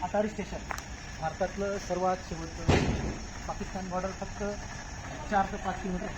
Attari station भारतातलं सर्वात शेवटचं पाकिस्तान बॉर्डर फक्त चार ते पाच किलोमीटर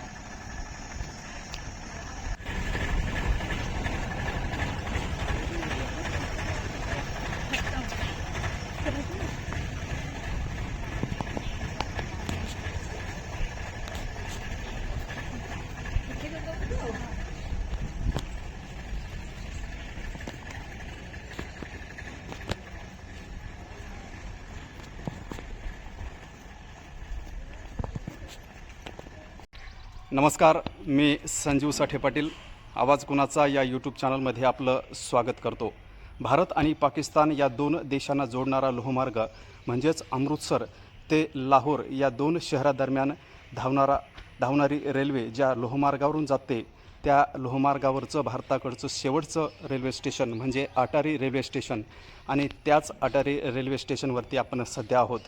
नमस्कार मी संजीव साठे पाटील. आवाज कुणाचा या यूट्यूब चॅनलमध्ये आपलं स्वागत करतो. भारत आणि पाकिस्तान या दोन देशांना जोडणारा लोहमार्ग म्हणजेच अमृतसर ते लाहोर या दोन शहरादरम्यान धावणारा धावणारी रेल्वे ज्या लोहमार्गावरून जाते त्या लोहमार्गावरचं भारताकडचं शेवटचं रेल्वे स्टेशन म्हणजे अटारी रेल्वे स्टेशन आणि त्याच अटारी रेल्वे स्टेशनवरती आपण सध्या आहोत.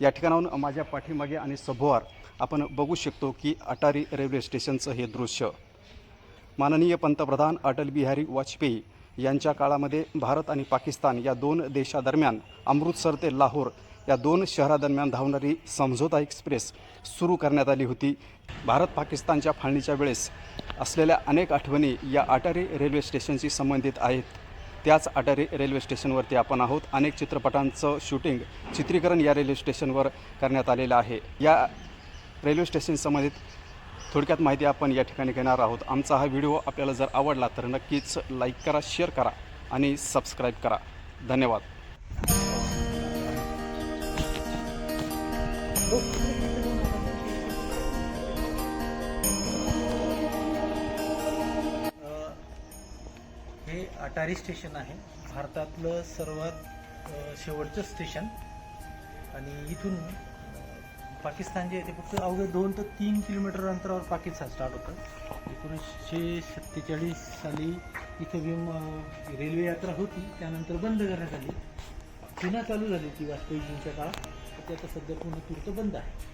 या ठिकाणाहून माझ्या पाठीमागे आणि सभोवार आपण बघू शकतो की अटारी रेल्वे स्टेशनचं हे दृश्य. माननीय पंतप्रधान अटल बिहारी वाजपेयी यांच्या काळामध्ये भारत आणि पाकिस्तान या दोन देशादरम्यान अमृतसर ते लाहोर या दोन शहरादरम्यान धावणारी समझोता एक्सप्रेस सुरू करण्यात आली होती. भारत पाकिस्तानच्या फाळणीच्या वेळेस असलेल्या अनेक आठवणी या अटारी रेल्वे स्टेशनशी संबंधित आहेत. त्याच अटारी रेल्वे स्टेशनवरती आपण आहोत. अनेक चित्रपटांचं शूटिंग चित्रीकरण या रेल्वे स्टेशनवर करण्यात आलेलं आहे. या रेल्वे स्टेशन संबंधित थोडक्यात माहिती आपण या ठिकाणी घेणार आहोत. आमचा हा व्हिडिओ आपल्याला जर आवडला तर नक्कीच लाईक करा शेअर करा आणि सबस्क्राईब करा. धन्यवाद. हे अटारी स्टेशन आहे. भारतातलं सर्वात शेवटचं स्टेशन. आणि इथून पाकिस्तान जे आहे ते फक्त अवघ्या दोन ते तीन किलोमीटर अंतरावर पाकिस्तान स्टार्ट होतं. एकोणीसशे सत्तेचाळीस साली इथं विम रेल्वे यात्रा होती. त्यानंतर बंद करण्यात आली. पुन्हा चालू झाली ती वाजपेयीजींच्या काळात. ते आता सध्या पूर्ण तूर्त बंद आहे.